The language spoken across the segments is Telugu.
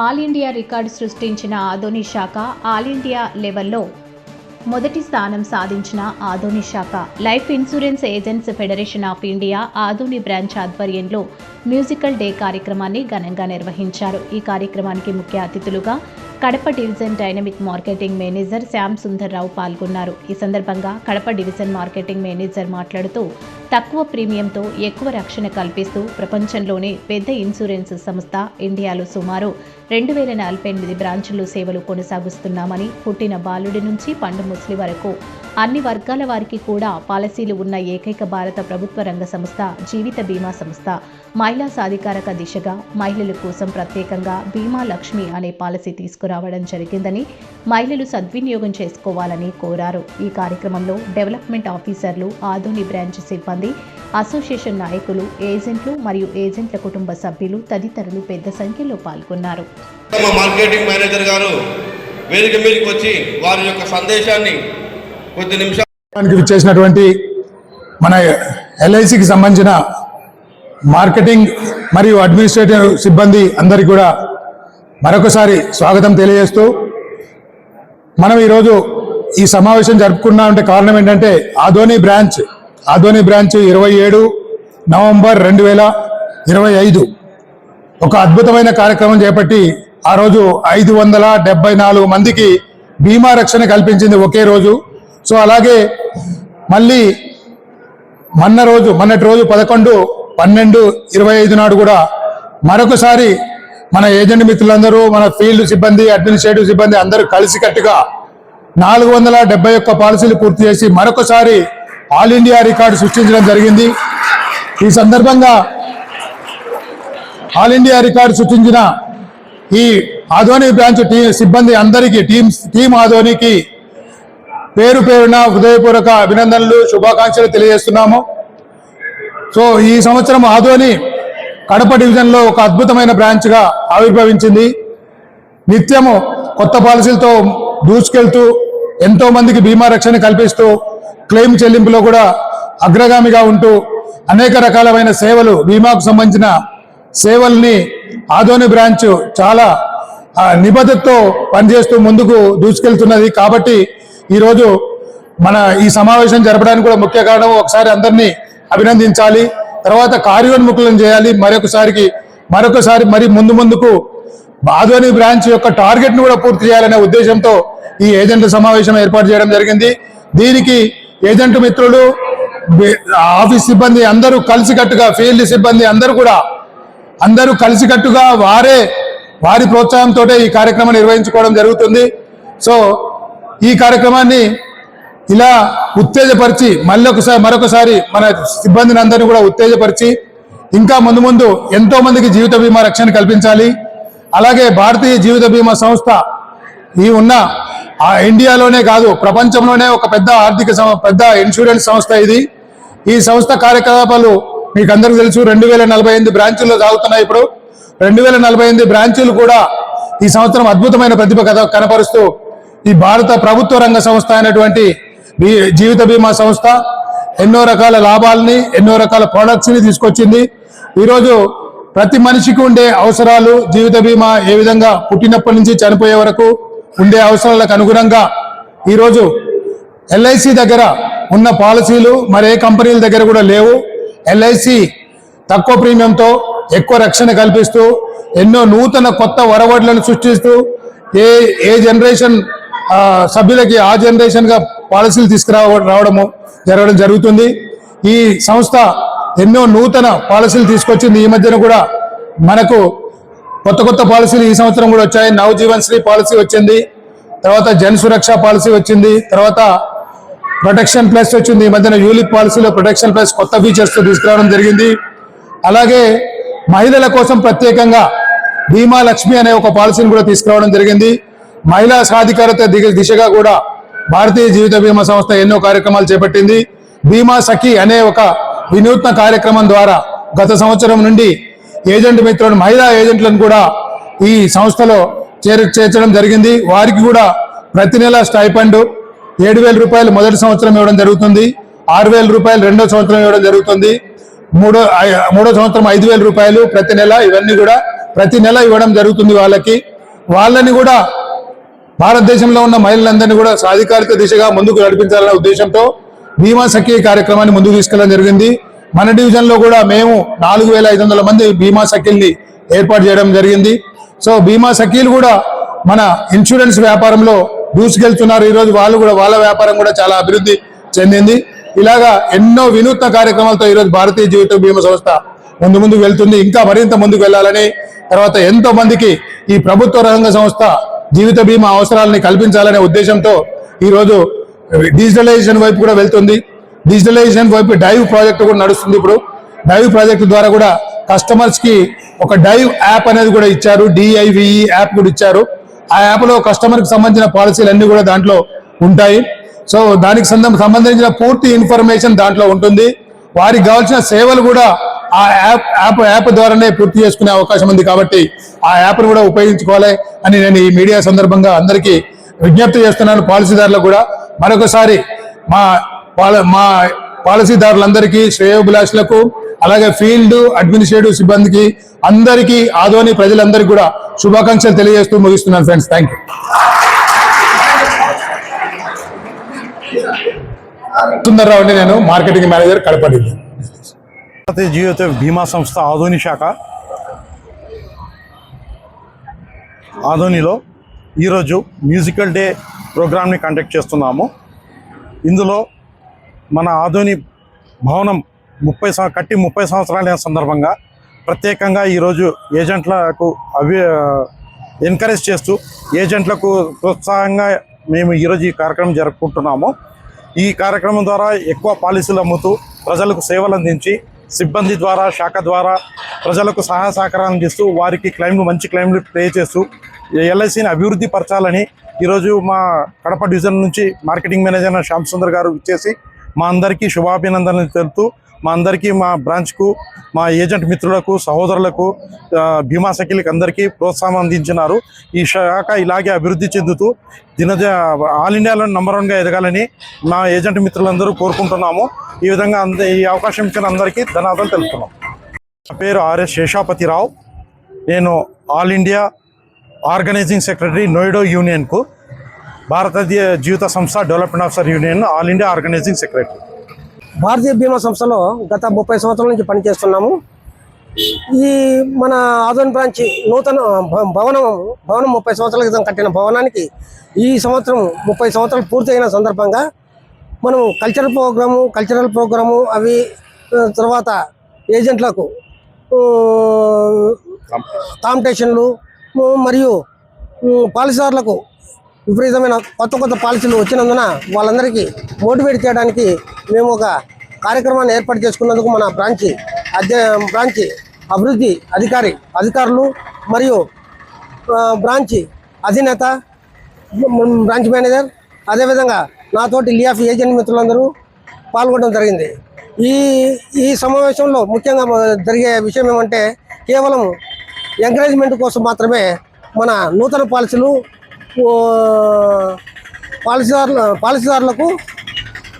ఆల్ ఇండియా రికార్డు సృష్టించిన ఆధోని శాఖ ఆల్ ఇండియా లెవెల్లో మొదటి స్థానం సాధించిన ఆధోని శాఖ. Life insurance agents federation of India Adoni branch ఆధ్వర్యంలో మ్యూజికల్ డే కార్యక్రమాన్ని ఘనంగా నిర్వహించారు. ఈ కార్యక్రమానికి ముఖ్య అతిథులుగా Kadapa division dynamic marketing manager Shyam Sundar Rao పాల్గొన్నారు. ఈ సందర్భంగా కడప డివిజన్ మార్కెటింగ్ మేనేజర్ మాట్లాడుతూ తక్కువ ప్రీమియంతో ఎక్కువ రక్షణ కల్పిస్తూ ప్రపంచంలోనే పెద్ద ఇన్సూరెన్స్ సంస్థ ఇండియాలో సుమారు రెండు వేల నలభై ఎనిమిది బ్రాంచుల్లో సేవలు కొనసాగిస్తున్నామని పుట్టిన బాలుడి నుంచి పండు ముస్లి వరకు అన్ని వర్గాల వారికి కూడా పాలసీలు ఉన్న ఏకైక భారత ప్రభుత్వ రంగ సంస్థ జీవిత బీమా సంస్థ. మహిళా సాధికారక దిశగా మహిళల కోసం ప్రత్యేకంగా బీమా లక్ష్మి అనే పాలసీ తీసుకురావడం జరిగిందని మహిళలు సద్వినియోగం చేసుకోవాలని కోరారు. ఈ కార్యక్రమంలో డెవలప్మెంట్ ఆఫీసర్లు ఆధుని బ్రాంచ్ సిబ్బంది అసోసియేషన్ నాయకులు ఏజెంట్లు మరియు ఏజెంట్ల కుటుంబ సభ్యులు తదితరులు పెద్ద సంఖ్యలో పాల్గొన్నారు. మార్కెటింగ్ మేనేజర్ గారు వేదిక మీదకి వచ్చి వారి యొక్క సందేశాన్ని కొద్ది నిమిషాలు. దానికి విచ్చేసినటువంటి మన ఎల్ఐసికి సంబంధించిన మార్కెటింగ్ మరియు అడ్మినిస్ట్రేటివ్ సిబ్బంది అందరికీ కూడా మరొకసారి స్వాగతం తెలియజేస్తూ మనం ఈరోజు ఈ సమావేశం జరుపుకున్నామంటే కారణం ఏంటంటే ఆధోని బ్రాంచ్ ఆధోని బ్రాంచ్ ఇరవై ఏడు నవంబర్ రెండు వేల ఇరవై ఐదు. ఒక అద్భుతమైన కార్యక్రమం చేపట్టి ఆ రోజు ఐదు వందల డెబ్బై నాలుగు మందికి బీమా రక్షణ కల్పించింది ఒకే రోజు. సో అలాగే మళ్ళీ మొన్న రోజు మొన్నటి రోజు పదకొండు పన్నెండు ఇరవై ఐదు నాడు కూడా మరొకసారి మన ఏజెంట్ మిత్రులందరూ మన ఫీల్డ్ సిబ్బంది అడ్మినిస్ట్రేటివ్ సిబ్బంది అందరూ కలిసికట్టుగా నాలుగు వందల డెబ్బై ఒక్క పాలసీలు పూర్తి చేసి మరొకసారి ఆల్ ఇండియా రికార్డు సృష్టించడం జరిగింది. ఈ సందర్భంగా ఆల్ ఇండియా రికార్డు సృష్టించిన ఈ ఆధోని బ్రాంచ్ టీ సిబ్బంది అందరికీ టీమ్ టీమ్ ఆధోనికి పేరు పేరున హృదయపూర్వక అభినందనలు శుభాకాంక్షలు తెలియజేస్తున్నాము. సో ఈ సంవత్సరం ఆదోని కడప డివిజన్లో ఒక అద్భుతమైన బ్రాంచ్గా ఆవిర్భవించింది. నిత్యము కొత్త పాలసీలతో దూసుకెళ్తూ ఎంతో మందికి బీమా రక్షణ కల్పిస్తూ క్లెయిమ్ చెల్లింపులో కూడా అగ్రగామిగా ఉంటూ అనేక రకాలమైన సేవలు బీమాకు సంబంధించిన సేవల్ని ఆదోని బ్రాంచ్ చాలా నిబద్ధతతో పనిచేస్తూ ముందుకు దూసుకెళ్తున్నది. కాబట్టి ఈరోజు మన ఈ సమావేశం జరపడానికి కూడా ముఖ్య కారణం ఒకసారి అందరినీ అభినందించాలి తర్వాత కార్యోన్ముఖులను చేయాలి మరొకసారికి మరొకసారి మరి ముందు ముందుకు ఆధ్వని బ్రాంచ్ యొక్క టార్గెట్ను కూడా పూర్తి చేయాలనే ఉద్దేశంతో ఈ ఏజెంట్ల సమావేశం ఏర్పాటు చేయడం జరిగింది. దీనికి ఏజెంట్ మిత్రులు ఆఫీస్ సిబ్బంది అందరూ కలిసికట్టుగా ఫీల్డ్ సిబ్బంది అందరూ కూడా అందరూ కలిసికట్టుగా వారే వారి ప్రోత్సాహంతో ఈ కార్యక్రమం నిర్వహించుకోవడం జరుగుతుంది. సో ఈ కార్యక్రమాన్ని ఇలా ఉత్తేజపరిచి మళ్ళీ ఒకసారి మరొకసారి మన సిబ్బందిని అందరినీ కూడా ఉత్తేజపరిచి ఇంకా ముందు ముందు ఎంతో మందికి జీవిత బీమా రక్షణ కల్పించాలి. అలాగే భారతీయ జీవిత బీమా సంస్థ ఈ ఉన్న ఆ ఇండియాలోనే కాదు ప్రపంచంలోనే ఒక పెద్ద ఆర్థిక సం- పెద్ద ఇన్సూరెన్స్ సంస్థ ఇది. ఈ సంస్థ కార్యకలాపాలు మీకు అందరికీ తెలుసు రెండు వేల నలభై ఎనిమిది బ్రాంచుల్లో సాగుతున్నాయి ఇప్పుడు. రెండు వేల నలభై ఎనిమిది బ్రాంచులు కూడా ఈ సంవత్సరం అద్భుతమైన ప్రతిభ కథ కనపరుస్తూ ఈ భారత ప్రభుత్వ రంగ సంస్థ అయినటువంటి బీ- జీవిత బీమా సంస్థ ఎన్నో రకాల లాభాలని ఎన్నో రకాల ప్రొడక్ట్స్ని తీసుకొచ్చింది. ఈరోజు ప్రతి మనిషికి ఉండే అవసరాలు జీవిత బీమా ఏ విధంగా పుట్టినప్పటి నుంచి చనిపోయే వరకు ఉండే అవసరాలకు అనుగుణంగా ఈరోజు ఎల్ఐసి దగ్గర ఉన్న పాలసీలు మరే కంపెనీల దగ్గర కూడా లేవు. ఎల్ఐసి తక్కువ ప్రీమియంతో ఎక్కువ రక్షణ కల్పిస్తూ ఎన్నో నూతన కొత్త వరవడులను సృష్టిస్తూ ఏ ఏ జనరేషన్ సభ్యులకి ఆ జనరేషన్గా పాలసీలు తీసుకురావ రావడము జరగడం జరుగుతుంది. ఈ సంస్థ ఎన్నో నూతన పాలసీలు తీసుకొచ్చింది. ఈ మధ్యన కూడా మనకు కొత్త కొత్త పాలసీలు ఈ సంవత్సరం కూడా వచ్చాయి. నవజీవన్ శ్రీ పాలసీ వచ్చింది. తర్వాత జన్ సురక్ష పాలసీ వచ్చింది. తర్వాత ప్రొటెక్షన్ ప్లస్ వచ్చింది. ఈ మధ్యన యూలిప్ పాలసీలో ప్రొటెక్షన్ ప్లస్ కొత్త ఫీచర్స్తో తీసుకురావడం జరిగింది. అలాగే మహిళల కోసం ప్రత్యేకంగా బీమా లక్ష్మి అనే ఒక పాలసీని కూడా తీసుకురావడం జరిగింది. మహిళా సాధికారత దిశగా కూడా భారతీయ జీవిత బీమా సంస్థ ఎన్నో కార్యక్రమాలు చేపట్టింది. బీమా సఖి అనే ఒక వినూత్న కార్యక్రమం ద్వారా గత సంవత్సరం నుండి ఏజెంట్ మిత్రులను మహిళా ఏజెంట్లను కూడా ఈ సంస్థలో చేర చేర్చడం జరిగింది. వారికి కూడా ప్రతి నెల స్టైపండ్ ఏడు వేల రూపాయలు మొదటి సంవత్సరం ఇవ్వడం జరుగుతుంది. ఆరు వేల రూపాయలు రెండో సంవత్సరం ఇవ్వడం జరుగుతుంది. మూడో మూడో సంవత్సరం ఐదు వేల రూపాయలు ప్రతి నెల ఇవన్నీ కూడా ప్రతి నెల ఇవ్వడం జరుగుతుంది వాళ్ళకి. వాళ్ళని కూడా భారతదేశంలో ఉన్న మహిళలందరినీ కూడా సాధికారిత దిశగా ముందుకు నడిపించాలనే ఉద్దేశంతో బీమా సఖీ కార్యక్రమాన్ని ముందుకు తీసుకెళ్ళడం జరిగింది. మన డివిజన్లో కూడా మేము నాలుగు వేల ఐదు వందల మంది బీమా సఖీల్ని ఏర్పాటు చేయడం జరిగింది. సో బీమా సఖీలు కూడా మన ఇన్సూరెన్స్ వ్యాపారంలో దూసుకెళ్తున్నారు. ఈరోజు వాళ్ళు కూడా వాళ్ళ వ్యాపారం కూడా చాలా అభివృద్ధి చెందింది. ఇలాగా ఎన్నో వినూత్న కార్యక్రమాలతో ఈరోజు భారతీయ జీవిత బీమా సంస్థ ముందు ముందుకు వెళ్తుంది. ఇంకా మరింత ముందుకు వెళ్ళాలని తర్వాత ఎంతో మందికి ఈ ప్రభుత్వ రంగ సంస్థ జీవిత బీమా అవసరాలని కల్పించాలనే ఉద్దేశంతో ఈరోజు డిజిటలైజేషన్ వైపు కూడా వెళ్తుంది. డిజిటలైజేషన్ వైపు డైవ్ ప్రాజెక్ట్ కూడా నడుస్తుంది ఇప్పుడు. డైవ్ ప్రాజెక్ట్ ద్వారా కూడా కస్టమర్స్కి ఒక డైవ్ యాప్ అనేది కూడా ఇచ్చారు. డిఐవిఈ యాప్ కూడా ఇచ్చారు. ఆ యాప్లో కస్టమర్కి సంబంధించిన పాలసీలు కూడా దాంట్లో ఉంటాయి. సో దానికి సంబంధించిన పూర్తి ఇన్ఫర్మేషన్ దాంట్లో ఉంటుంది. వారికి కావాల్సిన సేవలు కూడా ఆ యాప్ యాప్ యాప్ ద్వారానే పూర్తి చేసుకునే అవకాశం ఉంది కాబట్టి ఆ యాప్ను కూడా ఉపయోగించుకోవాలి అని నేను ఈ మీడియా సందర్భంగా అందరికీ విజ్ఞప్తి చేస్తున్నాను. పాలసీదారులకు కూడా మరొకసారి మా పాల మా పాలసీదారులందరికీ శ్రేయోభిలాషులకు అలాగే ఫీల్డ్ అడ్మినిస్ట్రేటివ్ సిబ్బందికి అందరికీ ఆదోని ప్రజలందరికీ కూడా శుభాకాంక్షలు తెలియజేస్తూ ముగిస్తున్నాను ఫ్రెండ్స్. Thank you. సుందర్రావు అండి నేను మార్కెటింగ్ మేనేజర్ కడప భారతీయ జీవిత బీమా సంస్థ ఆధోని శాఖ ఆధోనిలో ఈరోజు మ్యూజికల్ డే ప్రోగ్రామ్ని కండక్ట్ చేస్తున్నాము ఇందులో మన ఆధోని భవనం ముప్పై సం కట్టి ముప్పై సంవత్సరాల సందర్భంగా ప్రత్యేకంగా ఈరోజు ఏజెంట్లకు అవి ఎంకరేజ్ చేస్తూ ఏజెంట్లకు ప్రోత్సాహంగా మేము ఈరోజు ఈ కార్యక్రమం జరుపుకుంటున్నాము ఈ కార్యక్రమం ద్వారా ఎక్కువ పాలసీలు అమ్ముతూ ప్రజలకు సేవలు అందించి సిబ్బంది ద్వారా శాఖ ద్వారా ప్రజలకు సహాయ సహకారాలు అందిస్తూ వారికి క్లైమ్లు మంచి క్లైమ్లు ప్లే చేస్తూ ఎల్ఐసిని అభివృద్ధి పరచాలని ఈరోజు మా కడప డివిజన్ నుంచి మార్కెటింగ్ మేనేజర్ శ్యామ్ సుందర్ గారు ఇచ్చేసి మా అందరికీ శుభాభినందనలు తెలుపుతూ మా అందరికీ మా బ్రాంచ్కు మా ఏజెంట్ మిత్రులకు సహోదరులకు భీమా సఖీలకు అందరికీ ప్రోత్సాహం అందించినారు. ఈ శాఖ ఇలాగే అభివృద్ధి చెందుతూ దినద ఆల్ ఇండియాలో నంబర్ వన్గా ఎదగాలని మా ఏజెంట్ మిత్రులందరూ కోరుకుంటున్నాము. ఈ విధంగా అంద ఈ అవకాశం ఇచ్చిన అందరికీ ధన్యవాదాలు తెలుపుతున్నాం. నా పేరు ఆర్ఎస్ శేషాపతిరావు. నేను ఆల్ ఇండియా ఆర్గనైజింగ్ సెక్రటరీ నోయిడో యూనియన్కు భారతీయ జీవిత సంస్థ development officer union all India organising secretary. భారతీయ బీమా సంస్థలో గత ముప్పై సంవత్సరాల నుంచి పనిచేస్తున్నాము. ఈ మన ఆదోన్ బ్రాంచ్ నూతన భవనం భవనం ముప్పై సంవత్సరాల క్రితం కట్టిన భవనానికి ఈ సంవత్సరం ముప్పై సంవత్సరాలు పూర్తయిన సందర్భంగా మనం కల్చరల్ ప్రోగ్రాము కల్చరల్ ప్రోగ్రాము అవి తర్వాత ఏజెంట్లకు కాంపిటీషన్లు మరియు పాలసీదారులకు విపరీతమైన కొత్త కొత్త పాలసీలు వచ్చినందున వాళ్ళందరికీ మోటివేట్ చేయడానికి మేము ఒక కార్యక్రమాన్ని ఏర్పాటు చేసుకున్నందుకు మన బ్రాంచి అధ్య బ్రాంచి అభివృద్ధి అధికారి అధికారులు మరియు బ్రాంచి అధినేత బ్రాంచ్ మేనేజర్ అదేవిధంగా నాతోటి లియాఫ్ ఏజెంట్ మిత్రులందరూ పాల్గొనడం జరిగింది. ఈ ఈ సమావేశంలో ముఖ్యంగా జరిగే విషయం ఏమంటే కేవలం ఎంకరేజ్మెంట్ కోసం మాత్రమే మన నూతన పాలసీలు పాలసీదారుల పాలసీదారులకు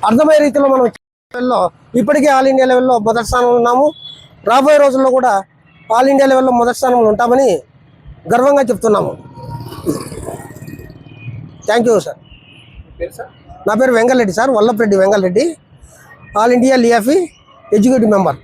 అర్థమయ్యే రీతిలో మనం లెవెల్లో ఇప్పటికే ఆల్ ఇండియా లెవెల్లో మొదటి స్థానంలో ఉన్నాము. రాబోయే రోజుల్లో కూడా ఆల్ ఇండియా లెవెల్లో మొదటి స్థానంలో ఉంటామని గర్వంగా చెప్తున్నాము. Thank you sir. నా పేరు Vengalareddy sir Vallabhareddy Vengalareddy all India LIAFI executive member.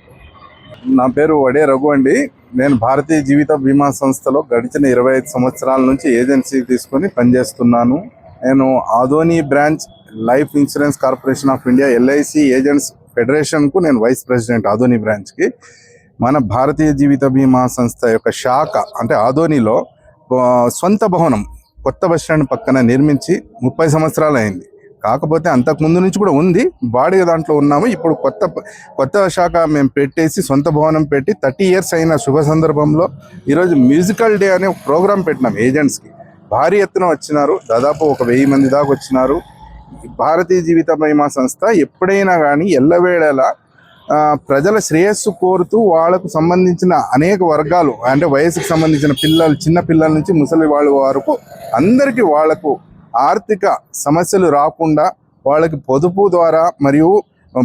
నా పేరు వడే రఘు అండి. నేను భారతీయ జీవిత బీమా సంస్థలో గడిచిన ఇరవై ఐదు సంవత్సరాల నుంచి ఏజెన్సీ తీసుకొని పనిచేస్తున్నాను. నేను Adoni branch life insurance corporation of India LIC agents ఫెడరేషన్కు నేను వైస్ ప్రెసిడెంట్ ఆదోని బ్రాంచ్కి. మన భారతీయ జీవిత బీమా సంస్థ యొక్క శాఖ అంటే ఆదోనిలో ఆ, సొంత భవనం కొత్త బస్ స్టాండ్ పక్కన నిర్మించి ముప్పై సంవత్సరాలు అయింది. కాకపోతే అంతకు ముందు నుంచి కూడా ఉంది. బాడీ దాంట్లో ఉన్నాము. ఇప్పుడు కొత్త కొత్త శాఖ మేము పెట్టేసి సొంత భవనం పెట్టి థర్టీ ఇయర్స్ అయిన శుభ సందర్భంలో ఈరోజు మ్యూజికల్ డే అనే ఒక పెట్టినాం ఏజెంట్స్కి. భారీ ఎత్తున వచ్చినారు. దాదాపు ఒక వెయ్యి మంది దాకా వచ్చినారు. భారతీయ జీవిత బీమా సంస్థ ఎప్పుడైనా కానీ ఎల్లవేళలా ప్రజల శ్రేయస్సు కోరుతూ వాళ్ళకు సంబంధించిన అనేక వర్గాలు అంటే వయసుకు సంబంధించిన పిల్లలు చిన్న పిల్లల నుంచి ముసలి వాళ్ళ వరకు అందరికీ వాళ్ళకు ఆర్థిక సమస్యలు రాకుండా వాళ్ళకి పొదుపు ద్వారా మరియు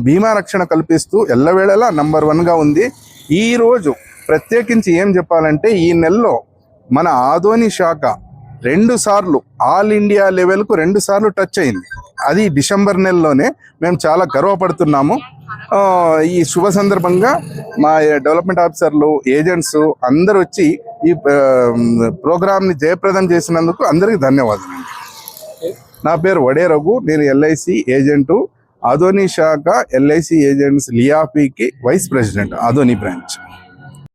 బీమా రక్షణ కల్పిస్తూ ఎల్లవేళలా నంబర్ వన్గా ఉంది. ఈరోజు ప్రత్యేకించి ఏం చెప్పాలంటే ఈ నెలలో మన ఆదోని శాఖ రెండు సార్లు ఆల్ ఇండియా లెవెల్కు రెండు సార్లు టచ్ అయింది. అది డిసెంబర్ నెలలోనే మేము చాలా గర్వపడుతున్నాము. ఈ శుభ సందర్భంగా మా డెవలప్మెంట్ ఆఫీసర్లు ఏజెంట్స్ అందరూ వచ్చి ఈ ప్రోగ్రామ్ని జయప్రదం చేసినందుకు అందరికీ ధన్యవాదాలు. నా పేరు వడే రఘు నేను ఎల్ఐసి ఏజెంటు. ఆదోని శాఖ ఎల్ఐసి ఏజెంట్స్ లియాపీకి వైస్ ప్రెసిడెంట్ ఆదోని బ్రాంచ్.